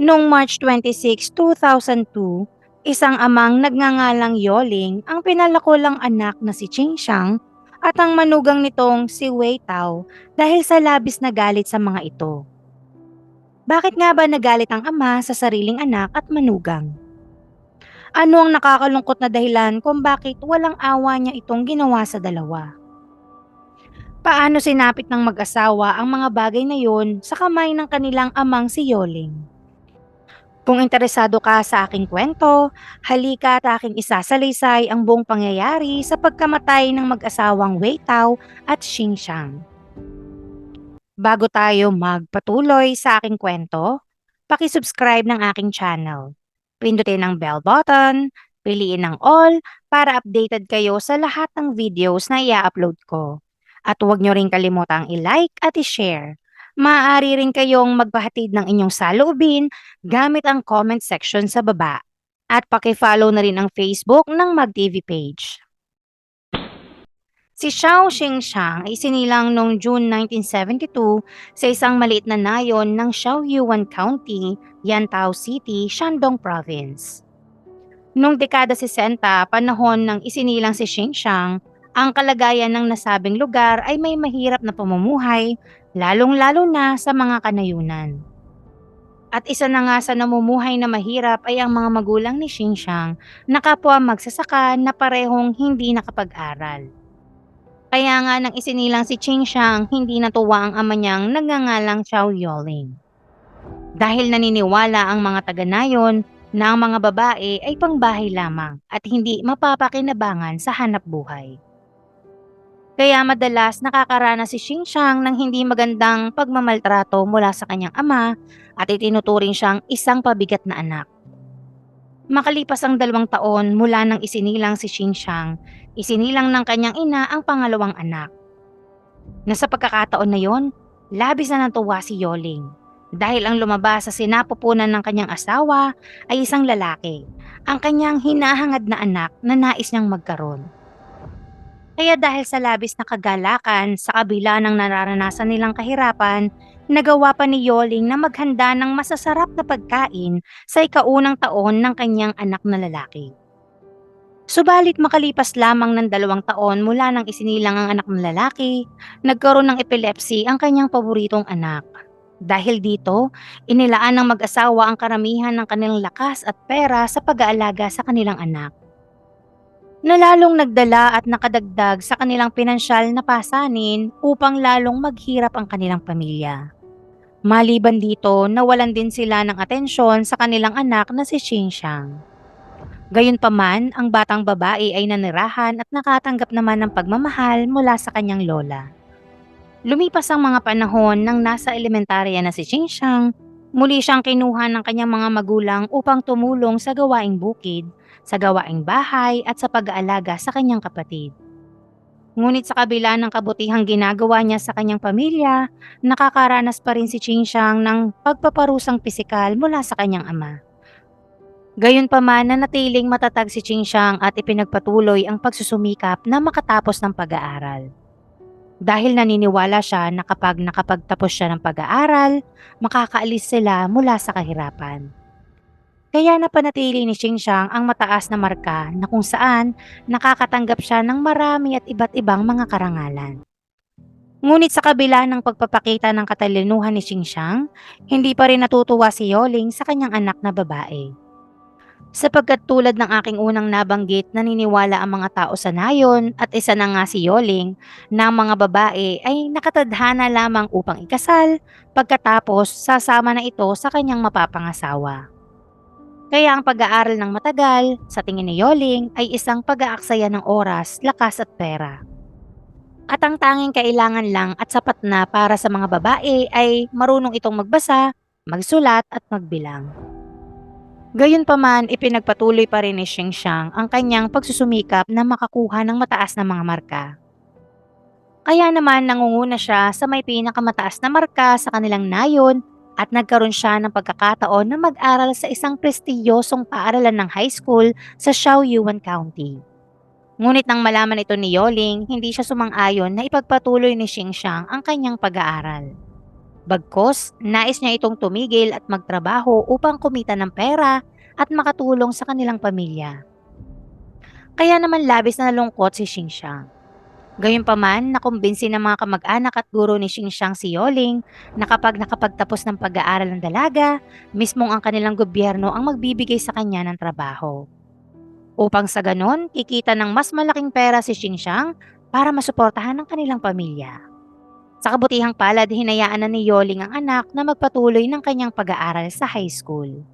Noong March 26, 2002, isang amang nagngangalang Yoling ang pinalakulang anak na si Qingxiang at ang manugang nitong si Wei Tao dahil sa labis na galit sa mga ito. Bakit nga ba nagalit ang ama sa sariling anak at manugang? Ano ang nakakalungkot na dahilan kung bakit walang awa niya itong ginawa sa dalawa? Paano sinapit ng mag-asawa ang mga bagay na yon sa kamay ng kanilang amang si Yoling? Kung interesado ka sa aking kwento, halika at aking isasalaysay ang buong pangyayari sa pagkamatay ng mag-asawang Wei Tao at Xing Shang. Bago tayo magpatuloy sa aking kwento, pakisubscribe ng aking channel. Pindutin ang bell button, piliin ang all para updated kayo sa lahat ng videos na i-upload ko. At huwag nyo rin kalimutang i-like at i-share. Maaari rin kayong magpahatid ng inyong saloobin gamit ang comment section sa baba. At pakifollow na rin ang Facebook ng MagTV page. Si Xiao Xingxiang ay sinilang noong June 1972 sa isang maliit na nayon ng Xiaoyuan County, Yantao City, Shandong Province. Noong dekada 60, panahon ng isinilang si Xingxiang, ang kalagayan ng nasabing lugar ay may mahirap na pamumuhay, lalong-lalo na sa mga kanayunan. At isa na nga sa namumuhay na mahirap ay ang mga magulang ni Xingxiang na kapwa magsasaka na parehong hindi nakapag-aral. Kaya nga nang isinilang si Xingxiang, hindi natuwa ang ama niyang nagngangalang Xiao Yoling. Dahil naniniwala ang mga taga-nayon na ang mga babae ay pangbahay lamang at hindi mapapakinabangan sa hanap buhay. Kaya madalas nakakaranas si Xingxiang ng hindi magandang pagmamaltrato mula sa kanyang ama at itinuturing siyang isang pabigat na anak. Makalipas ang dalawang taon mula nang isinilang si Xingxiang, isinilang ng kanyang ina ang pangalawang anak. Nasa pagkakataon na yon, labis na natuwa si Yoling dahil ang lumabas sa sinapupunan ng kanyang asawa ay isang lalaki, ang kanyang hinahangad na anak na nais niyang magkaroon. Kaya dahil sa labis na kagalakan sa kabila ng nararanasan nilang kahirapan, nagawa pa ni Yoling na maghanda ng masasarap na pagkain sa ikaunang taon ng kanyang anak na lalaki. Subalit makalipas lamang ng dalawang taon mula nang isinilang ang anak ng lalaki, nagkaroon ng epilepsy ang kanyang paboritong anak. Dahil dito, inilaan ng mag-asawa ang karamihan ng kanilang lakas at pera sa pag-aalaga sa kanilang anak na lalong nagdala at nakadagdag sa kanilang pinansyal na pasanin upang lalong maghirap ang kanilang pamilya. Maliban dito, nawalan din sila ng atensyon sa kanilang anak na si Xingxiang. Gayunpaman, ang batang babae ay nanirahan at nakatanggap naman ng pagmamahal mula sa kanyang lola. Lumipas ang mga panahon nang nasa elementarya na si Xingxiang, muli siyang kinuha ng kanyang mga magulang upang tumulong sa gawaing bukid sa gawaing bahay at sa pag-aalaga sa kanyang kapatid. Ngunit sa kabila ng kabutihang ginagawa niya sa kanyang pamilya, nakakaranas pa rin si Qingxiang ng pagpaparusang pisikal mula sa kanyang ama. Gayunpaman na natiling matatag si Qingxiang at ipinagpatuloy ang pagsusumikap na makatapos ng pag-aaral. Dahil naniniwala siya na kapag nakapagtapos siya ng pag-aaral, makakaalis sila mula sa kahirapan. Kaya napanatili ni Xingxiang ang mataas na marka na kung saan nakakatanggap siya ng marami at iba't ibang mga karangalan. Ngunit sa kabila ng pagpapakita ng katalinuhan ni Xingxiang, hindi pa rin natutuwa si Yoling sa kanyang anak na babae. Sapagkat tulad ng aking unang nabanggit, naniniwala ang mga tao sa nayon at isa na nga si Yoling na ang mga babae ay nakatadhana lamang upang ikasal, pagkatapos sasama na ito sa kanyang mapapangasawa. Kaya ang pag-aaral ng matagal, sa tingin ni Yoling, ay isang pag-aaksaya ng oras, lakas at pera. At ang tanging kailangan lang at sapat na para sa mga babae ay marunong itong magbasa, magsulat at magbilang. Gayunpaman, ipinagpatuloy pa rin ni Xingxiang ang kanyang pagsusumikap na makakuha ng mataas na mga marka. Kaya naman nangunguna siya sa may pinakamataas na marka sa kanilang nayon at nagkaroon siya ng pagkakataon na mag-aral sa isang prestiyosong paaralan ng high school sa Xiaoyuan County. Ngunit nang malaman ito ni Yoling, hindi siya sumang-ayon na ipagpatuloy ni Xingxiang ang kanyang pag-aaral. Bagkos, nais niya itong tumigil at magtrabaho upang kumita ng pera at makatulong sa kanilang pamilya. Kaya naman labis na nalungkot si Xingxiang. Gayunpaman, nakumbinsi ng mga kamag-anak at guro ni Xingxiang si Yoling na kapag nakapagtapos ng pag-aaral ng dalaga, mismong ang kanilang gobyerno ang magbibigay sa kanya ng trabaho. Upang sa ganon, kikita ng mas malaking pera si Xingxiang para masuportahan ang kanilang pamilya. Sa kabutihang palad, hinayaan na ni Yoling ang anak na magpatuloy ng kanyang pag-aaral sa high school.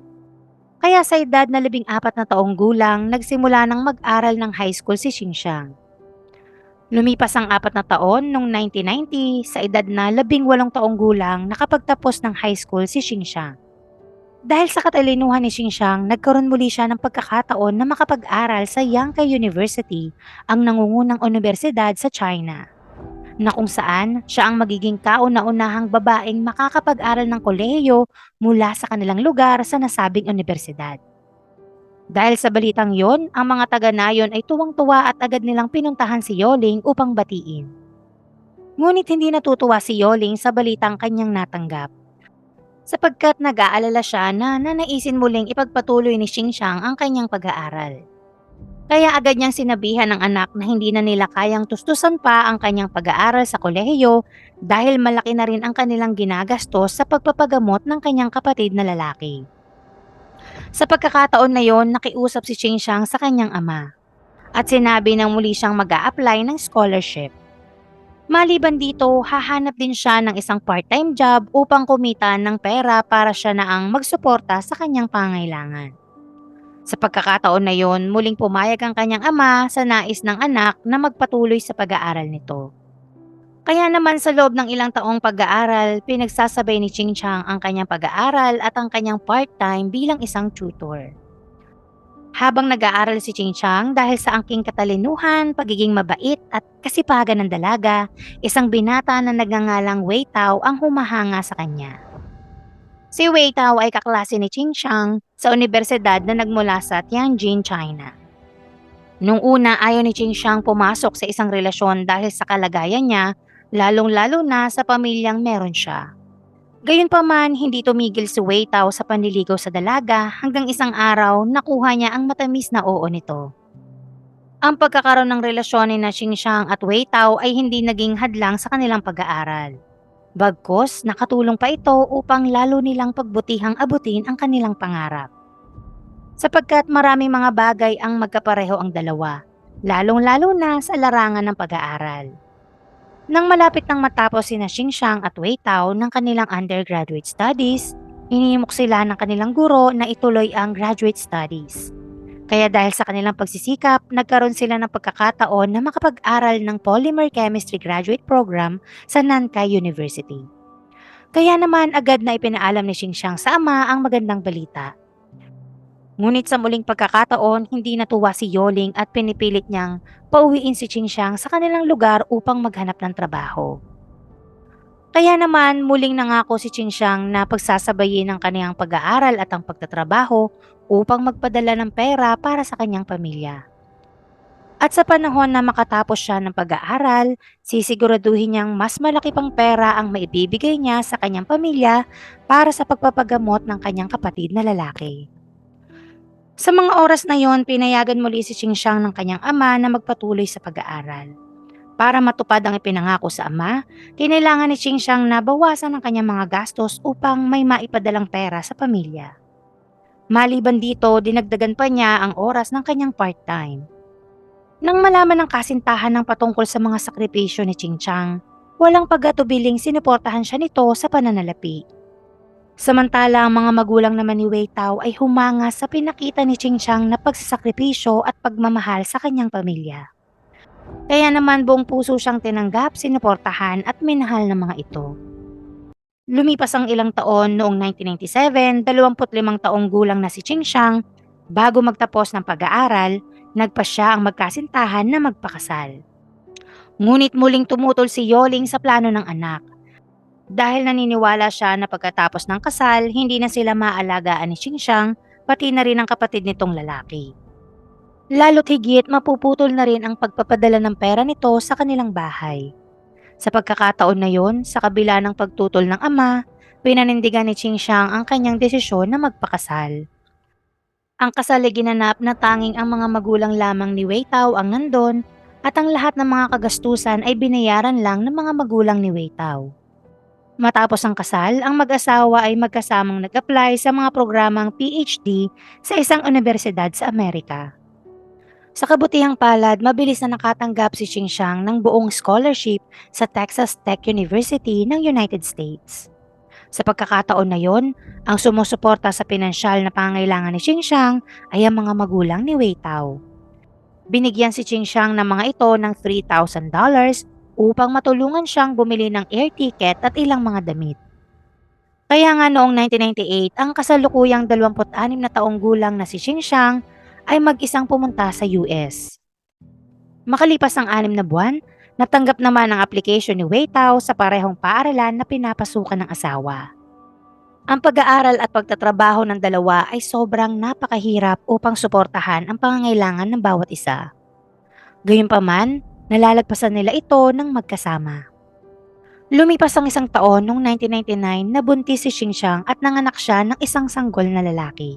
Kaya sa edad na labing apat na taong gulang, nagsimula ng mag-aral ng high school si Xingxiang. Lumipas ang apat na taon noong 1990, sa edad na labing walong taong gulang, nakapagtapos ng high school si Xingxiang. Dahil sa katalinuhan ni Xingxiang, nagkaroon muli siya ng pagkakataon na makapag-aral sa Yangkai University, ang nangungunang universidad sa China. Na kung saan siya ang magiging kauna-unahang babaeng makakapag-aral ng kolehiyo mula sa kanilang lugar sa nasabing universidad. Dahil sa balitang yon, ang mga taga-nayon ay tuwang-tuwa at agad nilang pinuntahan si Yoling upang batiin. Ngunit hindi natutuwa si Yoling sa balitang kanyang natanggap. Sapagkat nag-aalala siya na nanaisin muling ipagpatuloy ni Xingxiang ang kanyang pag-aaral. Kaya agad niyang sinabihan ng anak na hindi na nila kayang tustusan pa ang kanyang pag-aaral sa kolehiyo dahil malaki na rin ang kanilang ginagastos sa pagpapagamot ng kanyang kapatid na lalaki. Sa pagkakataon na yon, nakiusap si Xingxiang sa kanyang ama at sinabi na muli siyang mag apply ng scholarship. Maliban dito, hahanap din siya ng isang part-time job upang kumita ng pera para siya na ang magsuporta sa kanyang pangailangan. Sa pagkakataon na yon, muling pumayag ang kanyang ama sa nais ng anak na magpatuloy sa pag-aaral nito. Kaya naman sa loob ng ilang taong pag-aaral, pinagsasabay ni Ching Chang ang kanyang pag-aaral at ang kanyang part-time bilang isang tutor. Habang nag-aaral si Ching Chang dahil sa angking katalinuhan, pagiging mabait at kasipagan ng dalaga, isang binata na nagngangalang Wei Tao ang humahanga sa kanya. Si Wei Tao ay kaklase ni Ching Chang sa universidad na nagmula sa Tianjin, China. Nung una ayaw ni Ching Chang pumasok sa isang relasyon dahil sa kalagayan niya lalong-lalo na sa pamilyang meron siya. Gayunpaman, hindi tumigil si Wei sa panliligaw sa dalaga hanggang isang araw nakuha niya ang matamis na oo nito. Ang pagkakaroon ng relasyon ni na Xingxiang at Wei ay hindi naging hadlang sa kanilang pag-aaral. Bagkos, nakatulong pa ito upang lalo nilang pagbutihang abutin ang kanilang pangarap. Sapagkat maraming mga bagay ang magkapareho ang dalawa, lalong-lalo na sa larangan ng pag-aaral. Nang malapit nang matapos sina Xingxiang at Wei Tao ng kanilang undergraduate studies, inihimok sila ng kanilang guro na ituloy ang graduate studies. Kaya dahil sa kanilang pagsisikap, nagkaroon sila ng pagkakataon na makapag-aral ng Polymer Chemistry Graduate Program sa Nankai University. Kaya naman agad na ipinaalam ni Xingxiang sa ama ang magandang balita. Ngunit sa muling pagkakataon, hindi natuwa si Yoling at pinipilit niyang pauwiin si Xingxiang sa kanilang lugar upang maghanap ng trabaho. Kaya naman muling nangako si Xingxiang na pagsasabayin ang kanyang pag-aaral at ang pagtatrabaho upang magpadala ng pera para sa kanyang pamilya. At sa panahon na makatapos siya ng pag-aaral, sisiguraduhin niyang mas malaki pang pera ang maibibigay niya sa kanyang pamilya para sa pagpapagamot ng kanyang kapatid na lalaki. Sa mga oras na yon, pinayagan muli si Xingxiang ng kanyang ama na magpatuloy sa pag-aaral. Para matupad ang ipinangako sa ama, kinailangan ni Xingxiang na bawasan ang kanyang mga gastos upang may maipadalang pera sa pamilya. Maliban dito, dinagdagan pa niya ang oras ng kanyang part-time. Nang malaman ng kasintahan ng patungkol sa mga sakripisyo ni Xingxiang, walang pagatubiling sinuportahan siya nito sa pananalapi. Samantala, ang mga magulang naman ni Wei Tao ay humanga sa pinakita ni Ching Chang na pagsasakripisyo at pagmamahal sa kanyang pamilya. Kaya naman buong puso siyang tinanggap, sinuportahan at minahal ng mga ito. Lumipas ang ilang taon noong 1997, 25 taong gulang na si Ching Chang, bago magtapos ng pag-aaral, nagpa siya ang magkasintahan na magpakasal. Ngunit muling tumutol si Yoling sa plano ng anak dahil naniniwala siya na pagkatapos ng kasal, hindi na sila maalagaan ni Xingxiang, pati na rin ang kapatid nitong lalaki. Lalo't higit mapuputol na rin ang pagpapadala ng pera nito sa kanilang bahay. Sa pagkakataon na yon, sa kabila ng pagtutol ng ama, pinanindigan ni Qingxiang ang kanyang desisyon na magpakasal. Ang kasal ay ginanap na tanging ang mga magulang lamang ni Wei Tao ang nandon at ang lahat ng mga kagastusan ay binayaran lang ng mga magulang ni Wei Tao. Matapos ang kasal, ang mag-asawa ay magkasamang nag-apply sa mga programang PhD sa isang universidad sa Amerika. Sa kabutihang palad, mabilis na nakatanggap si Xingxiang ng buong scholarship sa Texas Tech University ng United States. Sa pagkakataon na yon, ang sumusuporta sa pinansyal na pangangailangan ni Xingxiang ay ang mga magulang ni Wei Tao. Binigyan si Xingxiang ng mga ito ng $3,000 upang matulungan siyang bumili ng air ticket at ilang mga damit. Kaya nga noong 1998, ang kasalukuyang 26 na taong gulang na si Xingxiang ay mag-isang pumunta sa US. Makalipas ang anim na buwan, natanggap naman ang application ni Wei Tao sa parehong paaralan na pinapasukan ng asawa. Ang pag-aaral at pagtatrabaho ng dalawa ay sobrang napakahirap upang suportahan ang pangangailangan ng bawat isa. Gayunpaman, nalalagpasan nila ito ng magkasama. Lumipas ang isang taon noong 1999 na buntis si Xingxiang at nanganak siya ng isang sanggol na lalaki.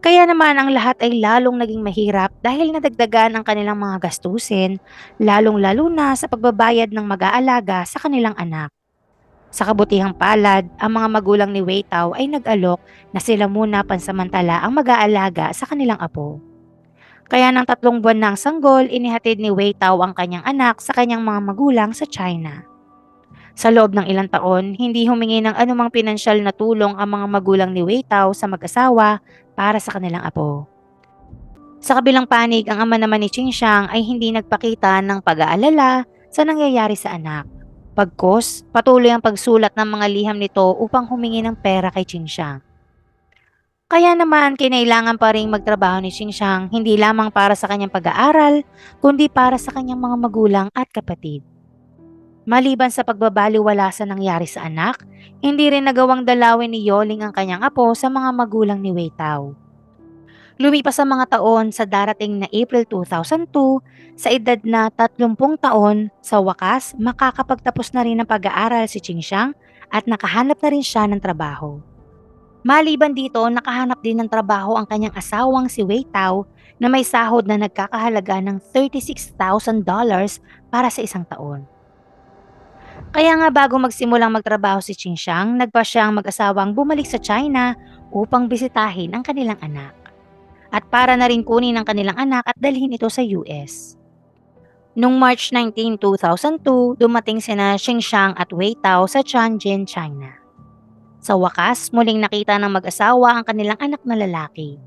Kaya naman ang lahat ay lalong naging mahirap dahil nadagdagan ang kanilang mga gastusin, lalong-lalo na sa pagbabayad ng mag-aalaga sa kanilang anak. Sa kabutihang palad, ang mga magulang ni Wei Tao ay nag-alok na sila muna pansamantala ang mag-aalaga sa kanilang apo. Kaya ng tatlong buwan ng sanggol, inihatid ni Wei Tao ang kanyang anak sa kanyang mga magulang sa China. Sa loob ng ilang taon, hindi humingi ng anumang pinansyal na tulong ang mga magulang ni Wei Tao sa mag-asawa para sa kanilang apo. Sa kabilang panig, ang ama naman ni Qingxiang ay hindi nagpakita ng pag-aalala sa nangyayari sa anak. Pagkos, patuloy ang pagsulat ng mga liham nito upang humingi ng pera kay Qingxiang. Kaya naman, kinailangan pa rin magtrabaho ni Xingxiang hindi lamang para sa kanyang pag-aaral, kundi para sa kanyang mga magulang at kapatid. Maliban sa pagbabaliwala sa nangyari sa anak, hindi rin nagawang dalawin ni Yoling ang kanyang apo sa mga magulang ni Wei Tao. Lumipas ang mga taon sa darating na April 2002, sa edad na 30 taon, sa wakas makakapagtapos na rin ng pag-aaral si Qingxiang at nakahanap na rin siya ng trabaho. Maliban dito, nakahanap din ng trabaho ang kanyang asawang si Wei Tao na may sahod na nagkakahalaga ng $36,000 para sa isang taon. Kaya nga bago magsimulang magtrabaho si Qingxiang, nagpa siyang mag-asawang bumalik sa China upang bisitahin ang kanilang anak. At para na rin kunin ang kanilang anak at dalhin ito sa US. Noong March 19, 2002, dumating sina Xingxiang at Wei Tao sa Tianjin, China. Sa wakas, muling nakita ng mag-asawa ang kanilang anak na lalaki.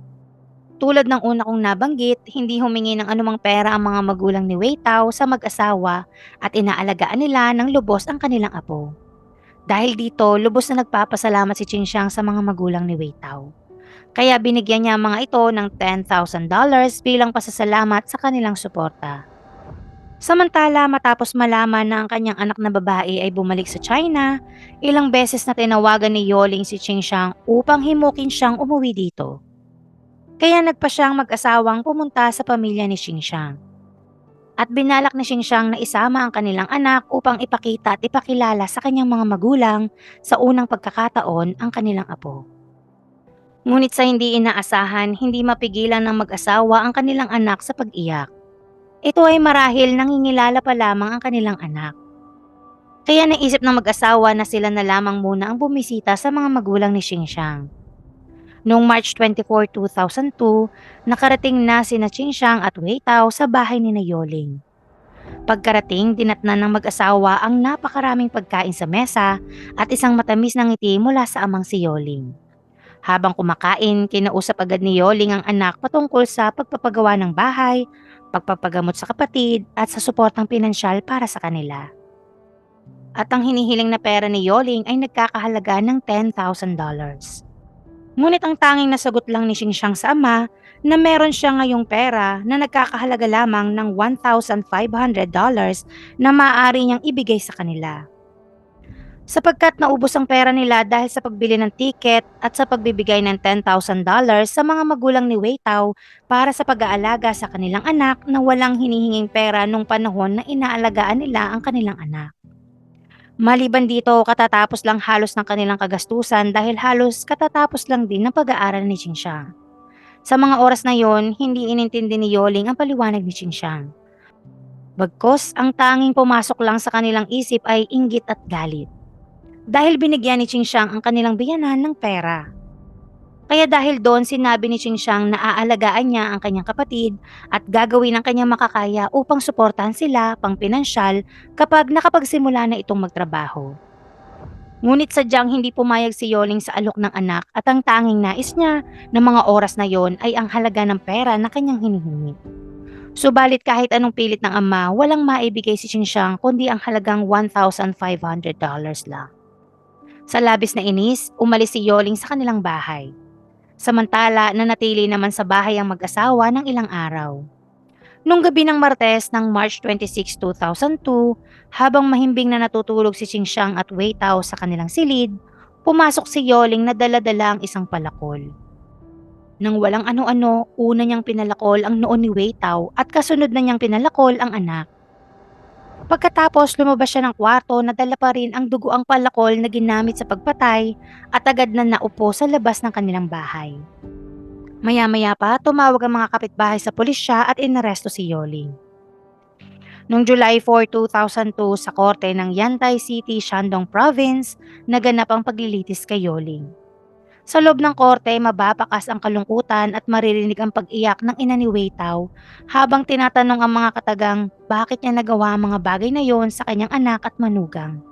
Tulad ng una kong nabanggit, hindi humingi ng anumang pera ang mga magulang ni Wei Tao sa mag-asawa at inaalagaan nila ng lubos ang kanilang apo. Dahil dito, lubos na nagpapasalamat si Qingxiang sa mga magulang ni Wei Tao. Kaya binigyan niya ang mga ito ng $10,000 bilang pasasalamat sa kanilang suporta. Samantala, matapos malaman na ang kanyang anak na babae ay bumalik sa China, ilang beses na tinawagan ni Yoling si Qingxiang upang himukin siyang umuwi dito. Kaya nagpa siyang mag-asawang pumunta sa pamilya ni Xingxiang. At binalak ni Xingxiang na isama ang kanilang anak upang ipakita at ipakilala sa kanyang mga magulang sa unang pagkakataon ang kanilang apo. Ngunit sa hindi inaasahan, hindi mapigilan ng mag-asawa ang kanilang anak sa pag-iyak. Ito ay marahil nangingilala pa lamang ang kanilang anak. Kaya naisip ng mag-asawa na sila na lamang muna ang bumisita sa mga magulang ni Xingxiang. Noong March 24, 2002, nakarating na sina Qingxiang at Wei Tao sa bahay ni Yoling. Pagkarating, dinatnan ng mag-asawa ang napakaraming pagkain sa mesa at isang matamis na ngiti mula sa amang si Yoling. Habang kumakain, kinausap agad ni Yoling ang anak patungkol sa pagpapagawa ng bahay, pagpapagamot sa kapatid at sa suportang pinansyal para sa kanila. At ang hinihiling na pera ni Yoling ay nagkakahalaga ng $10,000. Ngunit ang tanging nasagot lang ni Xingxiang sa ama na meron siya ngayong pera na nagkakahalaga lamang ng $1,500 na maaari niyang ibigay sa kanila. Sapagkat naubos ang pera nila dahil sa pagbili ng tiket at sa pagbibigay ng $10,000 sa mga magulang ni Wei Tao para sa pag-aalaga sa kanilang anak na walang hinihinging pera nung panahon na inaalagaan nila ang kanilang anak. Maliban dito, katatapos lang halos ng kanilang kagastusan dahil halos katatapos lang din ng pag-aaral ni Xinxiang. Sa mga oras na yon, hindi inintindi ni Yoling ang paliwanag ni Xinxiang. Bagkos, ang tanging pumasok lang sa kanilang isip ay inggit at galit. Dahil binigyan ni Xinxiang ang kanilang biyanan ng pera. Kaya dahil doon sinabi ni Xinxiang na aalagaan niya ang kanyang kapatid at gagawin ang kanyang makakaya upang suportahan sila pang pinansyal kapag nakapagsimula na itong magtrabaho. Ngunit sadyang hindi pumayag si Yoling sa alok ng anak at ang tanging nais niya ng mga oras na yon ay ang halaga ng pera na kanyang hinihingi. Subalit kahit anong pilit ng ama, walang maibigay si Xinxiang kundi ang halagang $1,500 lang. Sa labis na inis, umalis si Yoling sa kanilang bahay. Samantala, nanatili naman sa bahay ang mag-asawa ng ilang araw. Nung gabi ng Martes ng March 26, 2002, habang mahimbing na natutulog si Xinxiang at Wei Tao sa kanilang silid, pumasok si Yoling na dala-dala ang isang palakol. Nang walang ano-ano, una niyang pinalakol ang noon ni Wei Tao at kasunod na niyang pinalakol ang anak. Pagkatapos lumabas siya ng kwarto na dala pa rin ang dugoang palakol na ginamit sa pagpatay at agad na naupo sa labas ng kanilang bahay. Maya-maya pa, tumawag ang mga kapitbahay sa pulisya at inaresto si Yoling. Noong July 4, 2002 sa korte ng Yantai City, Shandong Province, naganap ang paglilitis kay Yoling. Sa loob ng korte, mababakas ang kalungkutan at maririnig ang pag-iyak ng ina ni Wei Tao habang tinatanong ang mga katagang bakit niya nagawa ang mga bagay na yon sa kanyang anak at manugang.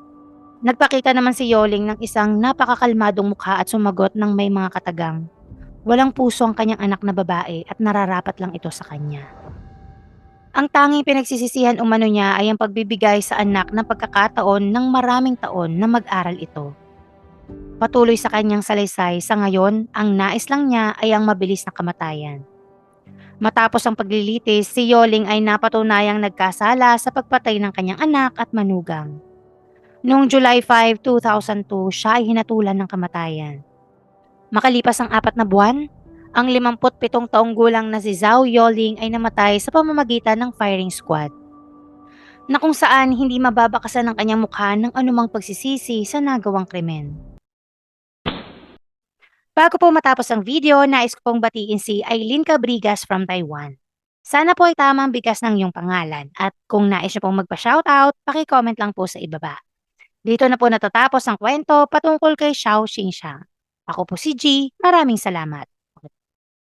Nagpakita naman si Yoling ng isang napakakalmadong mukha at sumagot ng may mga katagang. Walang puso ang kanyang anak na babae at nararapat lang ito sa kanya. Ang tanging pinagsisisihan umano niya ay ang pagbibigay sa anak ng pagkakataon ng maraming taon na mag-aral ito. Patuloy sa kanyang salaysay sa ngayon, ang nais lang niya ay ang mabilis na kamatayan. Matapos ang paglilitis, si Yoling ay napatunayang nagkasala sa pagpatay ng kanyang anak at manugang. Noong July 5, 2002, siya ay hinatulan ng kamatayan. Makalipas ang apat na buwan, ang 57 taong gulang na si Zhao Yoling ay namatay sa pamamagitan ng firing squad na kung saan hindi mababakasan ang kanyang mukha ng anumang pagsisisi sa nagawang krimen. Bago po matapos ang video, nais ko pong batiin si Aileen Cabrigas from Taiwan. Sana po ay tamang bigkas ng iyong pangalan at kung nais niyo pong magpa-shoutout, paki-comment lang po sa ibaba. Dito na po natatapos ang kwento patungkol kay Xiao Xingxiang. Ako po si G, maraming salamat.